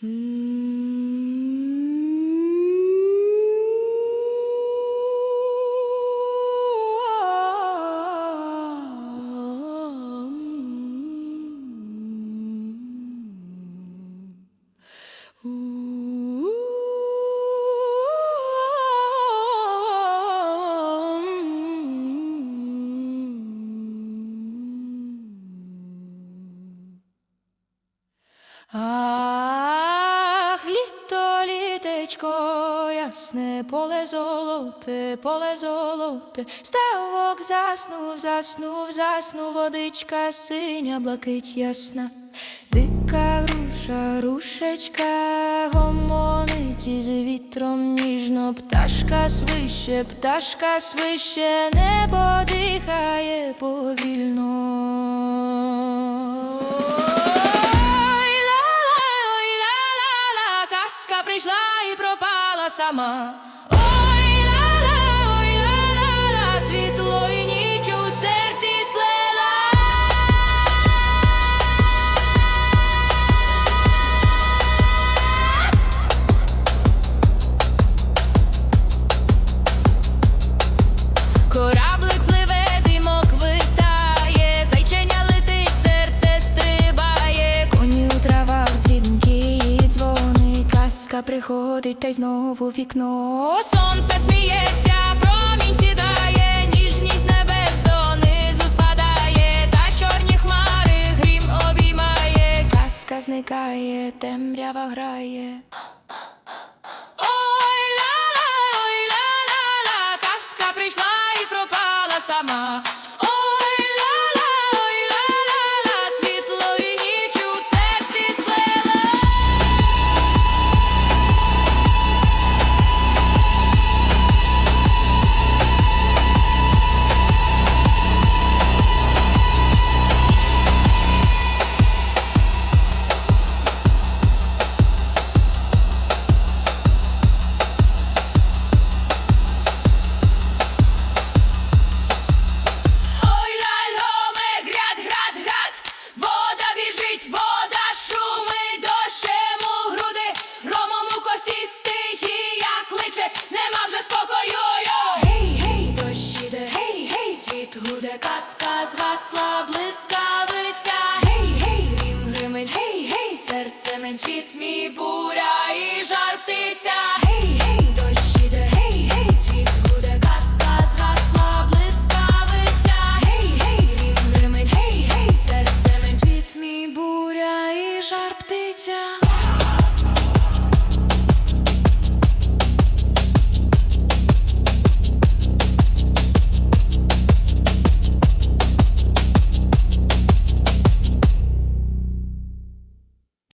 Ah. Літечко, ясне поле золоте, поле золоте, ставок заснув, заснув, заснув, водичка синя, блакить ясна, дика груша, грушечка, гомонить із вітром ніжно, пташка свище, пташка свище, небо дихає повільно. Прийшла і пропала сама. Казка приходить та й знову вікно. Сонце сміється, промінь сідає, ніжність небес донизу спадає, та чорні хмари грім обіймає, казка зникає, темрява грає. Ой, ла-ла, ой, ла-ла-ла, казка прийшла і пропала сама. Гуде, казка згасла, блискавиця. Гей, гей, грім гримить, гей, гей, серце мить, світ мій буря і жар птиця.